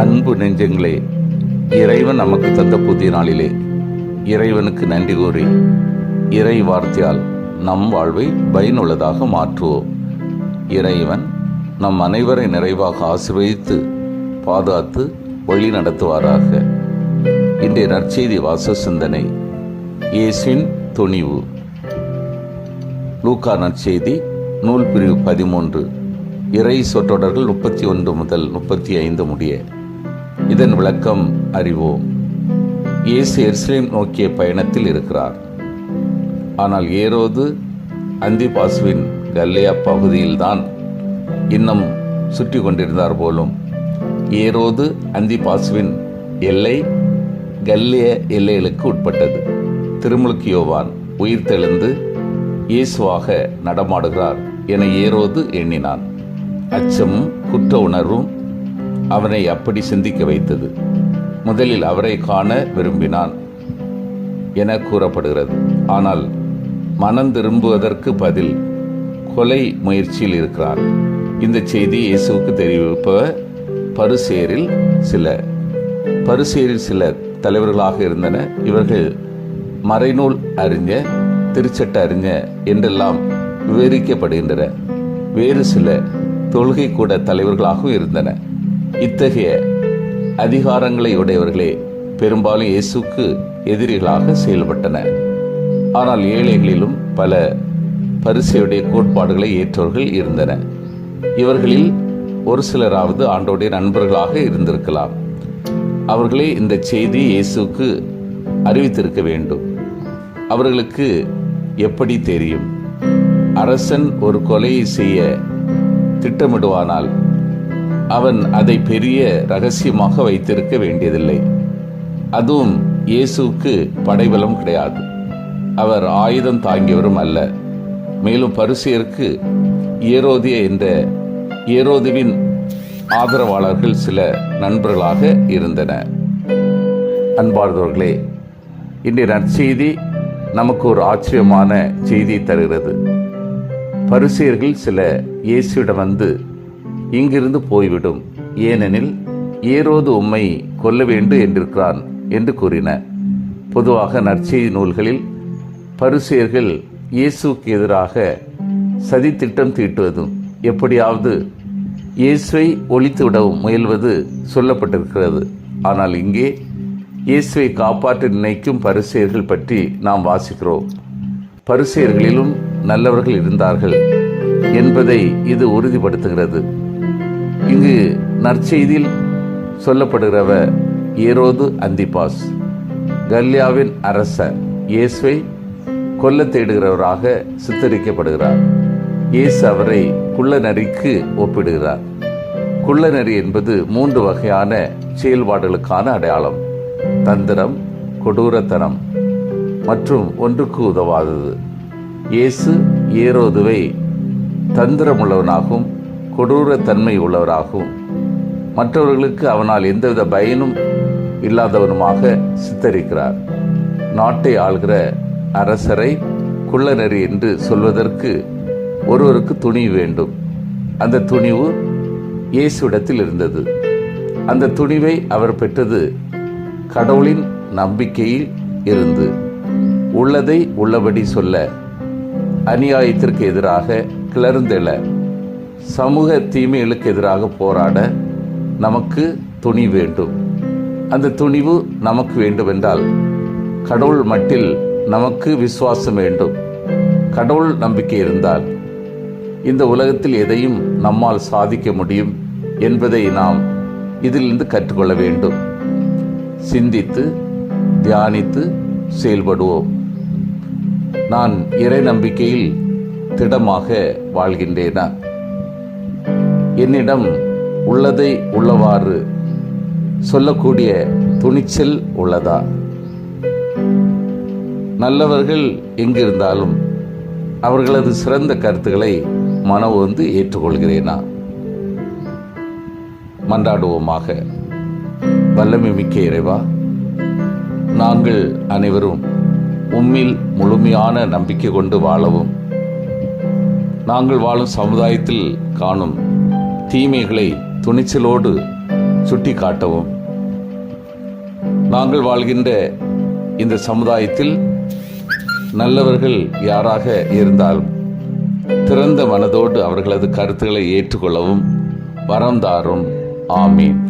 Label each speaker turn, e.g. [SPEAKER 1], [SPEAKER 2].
[SPEAKER 1] அன்பு நெஞ்சங்களே இறைவன் நமக்கு தந்த புதிய நாளிலே இறைவனுக்கு நன்றி கூறி இறை வார்த்தையால் நம் வாழ்வை பயனுள்ளதாக மாற்றுவோம். இறைவன் நம் அனைவரை நிறைவாக ஆசிர்வதித்து பாதுகாத்து வழி நடத்துவாராக. இன்றைய நற்செய்தி வாச சிந்தனை இயேசுவின் துணிவு. லூக்கா நற்செய்தி நூல் பிரிவு பதிமூன்று இறை சொற்றொடர்கள் முப்பத்தி ஒன்று முதல் முப்பத்தி ஐந்து முடிய. இதன் விளக்கம் அறிவோம். இயேசு எருசலேம் நோக்கிய பயணத்தில் இருக்கிறார். ஆனால் ஏரோது அந்திபாசுவின் கல்லையா பகுதியில்தான் இன்னும் சுற்றி கொண்டிருந்தார் போலும். ஏரோது அந்திபாசுவின் எல்லை கல்லிய எல்லைகளுக்கு உட்பட்டது. திருமுழுக்கு யோவான் உயிர் தெளிந்து இயேசுவாக நடமாடுகிறார் என ஏரோது எண்ணினான். அச்சமும் குற்ற உணர்வும் அவனை அப்படி சிந்திக்க வைத்தது. முதலில் அவரை காண விரும்பினான். என கூறப்படுகிறது. ஆனால் மனம் திரும்புவதற்கு பதில் கொலை முயற்சியில் இருக்கிறார் இந்த செய்தி இயேசுவுக்கு தெரிவிப்ப பருசேரில் சில பருசேரில் சில தலைவர்களாக இருந்தன. இவர்கள் மறைநூல் அறிஞ திருச்சட்ட அறிஞ என்றெல்லாம் விவரிக்கப்படுகின்றன. வேறு சில தொழுகை கூட தலைவர்களாகவும் இருந்தன. இத்தகைய அதிகாரங்களை உடையவர்களே பெரும்பாலும் இயேசுக்கு எதிரிகளாக செயல்பட்டன. ஆனால் ஏழைகளிலும் பல பரிசையுடைய கோட்பாடுகளை ஏற்றவர்கள் இருந்தன. இவர்களில் ஒரு சிலராவது ஆண்டோடைய நண்பர்களாக இருந்திருக்கலாம். அவர்களே இந்த செய்தி இயேசுக்கு அறிவித்திருக்க வேண்டும். அவர்களுக்கு எப்படி தெரியும்? அரசன் ஒரு கொலையை செய்ய திட்டமிடுவானால் அவன் அதை பெரிய ரகசியமாக வைத்திருக்க வேண்டியதில்லை. அதுவும் இயேசுவுக்கு படைபலம் கிடையாது. அவர் ஆயுதம் தாங்கியவரும் அல்ல. மேலும் பரிசியருக்கு ஏரோதிய என்ற ஏரோதுவின் ஆதரவாளர்கள் சில நண்பர்களாக இருந்தன. அன்பார்ந்தவர்களே இன்றைய நற்செய்தி நமக்கு ஒரு ஆச்சரியமான செய்தி தருகிறது. பரிசியர்கள் சில இயேசுவிடம் வந்து இங்கிருந்து போய்விடும். ஏனெனில் ஏரோது உம்மை கொல்ல வேண்டும் என்றிருக்கிறான் என்று கூறின. பொதுவாக நற்செய்தி நூல்களில் பரிசேர்கள் இயேசுக்கு எதிராக சதித்திட்டம் தீட்டுவதும் எப்படியாவது இயேசுவை ஒழித்துவிடவும் முயல்வது சொல்லப்பட்டிருக்கிறது. ஆனால் இங்கே இயேசுவை காப்பாற்ற நினைக்கும் பரிசேயர்கள் பற்றி நாம் வாசிக்கிறோம். பரிசேயர்களிலும் நல்லவர்கள் இருந்தார்கள் என்பதை இது உறுதிப்படுத்துகிறது. இங்கு நற்செய்தியில் சொல்லப்படுகிறவர் ஏரோது அந்திபாஸ். கல்யாவின் அரச இயேசுவை கொல்ல தேடுகிறவராக சித்தரிக்கப்படுகிறார். இயேசு அவரை குள்ளநரிக்கு ஒப்பிடுகிறார். குள்ளநரி என்பது மூன்று வகையான செயல்பாடுகளுக்கான அடையாளம். தந்திரம் கொடூரத்தனம் மற்றும் ஒன்றுக்கு உதவாதது. இயேசு ஏரோதுவை தந்திரமுள்ளவனாகவும் கொடூரத்தன்மை உள்ளவராகவும் மற்றவர்களுக்கு அவனால் எந்தவித பயனும் இல்லாதவனுமாக சித்தரிக்கிறார். நாட்டை ஆள்கிற அரசரை குள்ளநெறி என்று சொல்வதற்கு ஒருவருக்கு துணிவு வேண்டும். அந்த துணிவு இயேசுவிடத்தில் இருந்தது. அந்த துணிவை அவர் பெற்றது கடவுளின் நம்பிக்கையில் இருந்து. உள்ளதை உள்ளபடி சொல்ல அநியாயத்திற்கு எதிராக கிளர்ந்தெழ. சமூக தீமைகளுக்கு எதிராக போராட நமக்கு துணி வேண்டும். அந்த துணிவு நமக்கு வேண்டுமென்றால் கடவுள் மட்டில் நமக்கு விசுவாசம் வேண்டும். கடவுள் நம்பிக்கை இருந்தால் இந்த உலகத்தில் எதையும் நம்மால் சாதிக்க முடியும் என்பதை நாம் இதிலிருந்து கற்றுக்கொள்ள வேண்டும். சிந்தித்து தியானித்து செயல்படுவோம். நான் இறை நம்பிக்கையில் திடமாக வாழ்கின்றேனா? என்னிடம் உள்ளதை உள்ளவாறு சொல்லக்கூடிய துணிச்சல் உள்ளதா? நல்லவர்கள் எங்கிருந்தாலும் அவர்களது சிறந்த கருத்துக்களை மனம் வந்து ஏற்றுக்கொள்கிறேனா? மன்றாடுவோமாக. வல்லமை மிக்க இறைவா நாங்கள் அனைவரும் உம்மில் முழுமையான நம்பிக்கை கொண்டு வாழவும். நாங்கள் வாழும் சமுதாயத்தில் காணும் தீமைகளை துணிச்சலோடு சுட்டி காட்டவும் நாங்கள் வாழ்கின்ற இந்த சமுதாயத்தில் நல்லவர்கள் யாராக இருந்தாலும் திறந்த மனதோடு அவர்களது கருத்துக்களை ஏற்றுக்கொள்ளவும் வரம் தாரும். ஆமீன்.